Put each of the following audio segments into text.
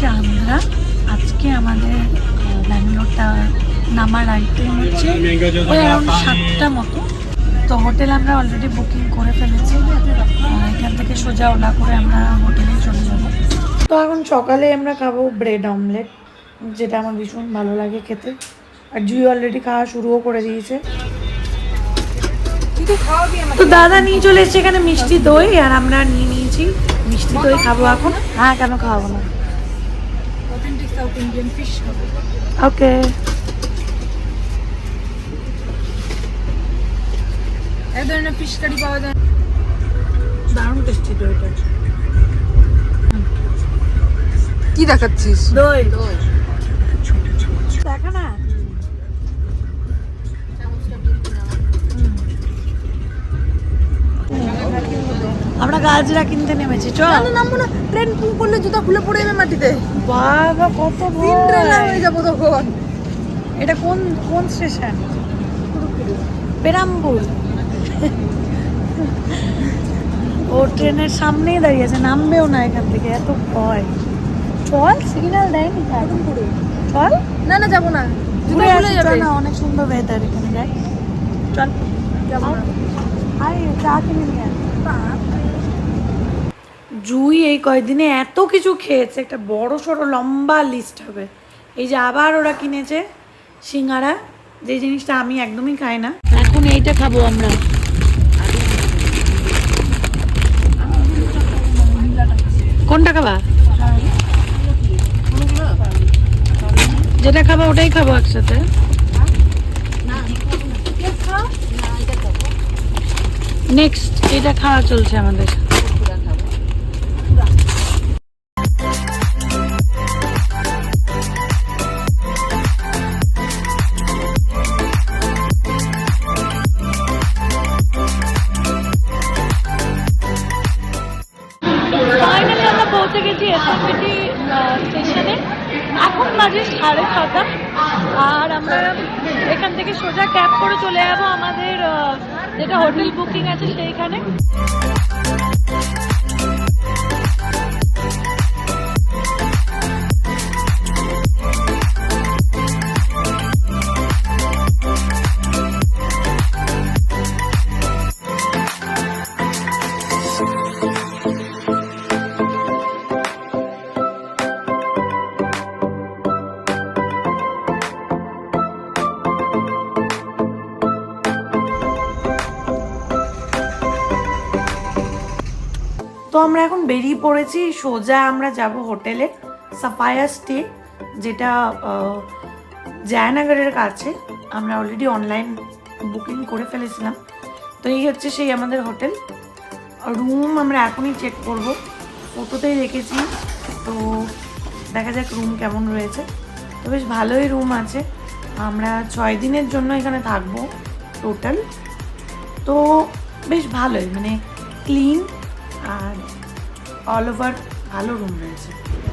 হচ্ছে আন্ধ্রা আজকে আমাদের ব্যাঙ্গালোরটা নামার আইটেম হচ্ছে ওই অ্যারাউন্ড সাতটা মতো। তো হোটেল আমরা অলরেডি বুকিং করে ফেলেছি। এখান থেকে সোজা ওলা করে আমরা হোটেলে চলে যাব। তো এখন সকালে আমরা খাব ব্রেড অমলেট যেটা আমার ভীষণ ভালো লাগে খেতে। আর জুই অলরেডি খাওয়া শুরুও করে দিয়েছে। তো দাদা নিয়ে চলে এসেছে এখানে মিষ্টি দই আর আমরা নিয়ে নিয়েছি মিষ্টি দই খাব এখন। হ্যাঁ কেন খাওয়াবো না? সাউথ ইন্ডিয়ান ফিশ হবে ওকে এক ধরনের ফিশ কারি পাওয়া যায় দারুণ টেস্টি দইটা। কি দেখাচ্ছিস? দই। দেখা আমরা কিনতে নেমেছি চল। নামবো না। ট্রেন পুং করলে জুতা খুলে পড়ে যাবে মাটিতে। বাবা কত সিন্ড্রেলা হয়ে যাব তখন। এটা কোন কোন স্টেশন? পেরাম্বুল। ও ট্রেনের সামনেই দাঁড়িয়ে আছে নামবেও না এখান থেকে এত ভয়। চল সিগন্যাল দেয়নি চল। না না যাব না। ঘুরে আসি চল না অনেক সুন্দর ওয়েদার এখানে দেখ। চল যাব না। চা কিনে নিয়ে। জুই এই কয়দিনে এত কিছু খেয়েছে একটা বড় সড়ো লম্বা লিস্ট হবে। এই যে আবার ওরা কিনেছে সিঙ্গারা যে জিনিসটা আমি একদমই খাই না। এখন এইটা খাব আমরা। কোনটা খাবা? যেটা খাব ওটাই খাব একসাথে। নেক্সট এটা খাওয়া চলছে আমাদের। পৌঁছে গেছি এসএমবিটি স্টেশনে এখন বাজে সাড়ে ছটা আর আমরা এখান থেকে সোজা ক্যাব করে চলে যাব আমাদের যেটা হোটেল বুকিং আছে সেইখানে। তো আমরা এখন বেরিয়ে পড়েছি, সোজা আমরা যাব হোটেলে সাফায়া স্টে যেটা জয়নগরের কাছে। আমরা অলরেডি অনলাইন বুকিং করে ফেলেছিলাম। তো এই হচ্ছে সেই আমাদের হোটেল। রুম আমরা এখনই চেক করব। ফটোতেই রেখেছি তো দেখা যাক রুম কেমন রয়েছে। তো বেশ ভালোই রুম আছে। আমরা ছয় দিনের জন্য এখানে থাকব টোটাল তো বেশ ভালোই মানে ক্লিন আর অল ওভার ভালো রুম রয়েছে।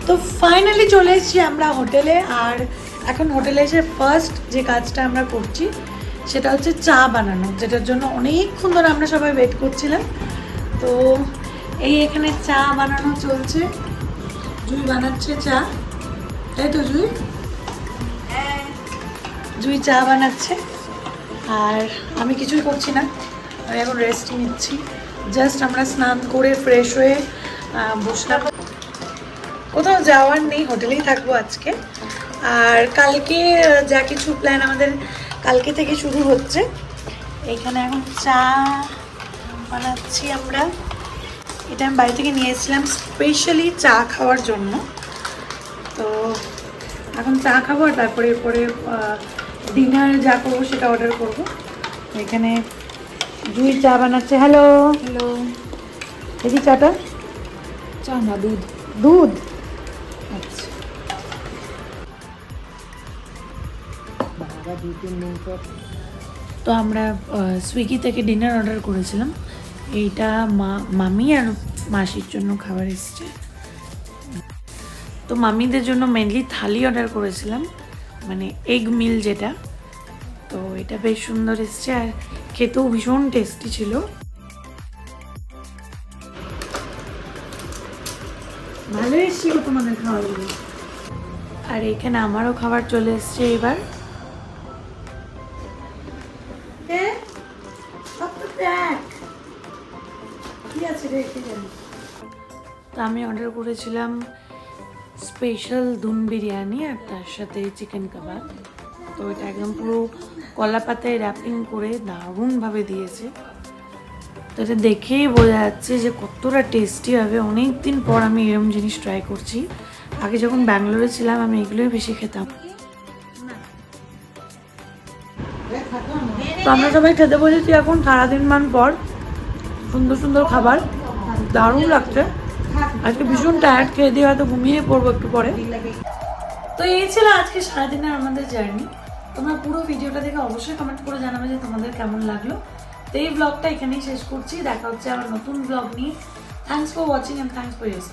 তো ফাইনালি চলে এসেছি আমরা হোটেলে আর এখন হোটেলে এসে ফার্স্ট যে কাজটা আমরা করছি, সেটা হচ্ছে চা বানানো, যেটার জন্য অনেকক্ষণ ধরে আমরা সবাই ওয়েট করছিলাম। তো এই এখানে চা বানানো চলছে। জুই বানাচ্ছে চা। তাই তো জুই? জুই চা বানাচ্ছে। আর আমি কিছুই করছি না। আমি এখন রেস্ট নিচ্ছি। জাস্ট আমরা স্নান করে ফ্রেশ হয়ে বসলাম। কোথাও যাওয়ার নেই, হোটেলেই থাকব আজকে। আর কালকে যা কিছু প্ল্যান আমাদের কালকে থেকে শুরু হচ্ছে, এখানে এখন চা বানাচ্ছি আমরা। এটা আমি বাড়ি থেকে নিয়ে এসেছিলাম স্পেশালি চা খাওয়ার জন্য। তো এখন চা খাব আর তারপরে, এরপরে ডিনার যা করব সেটা অর্ডার করব। এখানে জুই চা বানাচ্ছে হ্যালো? হ্যালো। দেখি চাটা? চা না দুধ। দুধ? আচ্ছা। বাবা দুই তিন দিন পর তো আমরা সুইগি থেকে ডিনার অর্ডার করেছিলাম। এইটা মা মামি আর মাসির জন্য খাবার এসছে। তো মামিদের জন্য মেনলি থালি অর্ডার করেছিলাম। মানে এগ মিল যেটা। তো এটা বেশ সুন্দর এসছে আর খেতেও ভীষণ টেস্টি ছিল। ভালো এসেছিল তোমাদের খাওয়াগুলো আর এখানে আমারও খাবার চলে এসছে এবার? তো আমি অর্ডার করেছিলাম স্পেশাল দুন বিরিয়ানি আর তার সাথে চিকেন কাবাব তো এটা একদম পুরো কলা পাতায় র্যাপিং করে দারুণভাবে দিয়েছে। তো এটা দেখেই বোঝা যাচ্ছে যে কতটা টেস্টি হবে। অনেক দিন পর আমি এরকম জিনিস ট্রাই করছি। আগে যখন ব্যাঙ্গালোরে ছিলাম, আমি এগুলোই বেশি খেতাম। তো আমরা সবাই খেতে বসেছি এখন সারাদিন মান পর। সুন্দর সুন্দর খাবার। দারুণ লাগছে। আজকে ভীষণ টায়ার্ড খেয়ে দিয়ে হয়তো ঘুমিয়ে পড়ব একটু পরে। তো এই ছিল আজকে সারাদিনের আমাদের জার্নি তোমরা পুরো ভিডিওটা দেখে অবশ্যই কমেন্ট করে জানাবে যে তোমাদের কেমন লাগল। তো এই ব্লগটা এখানেই শেষ করছি। দেখা হচ্ছে আমার নতুন ব্লগ নিয়ে। Thanks for watching and thanks for your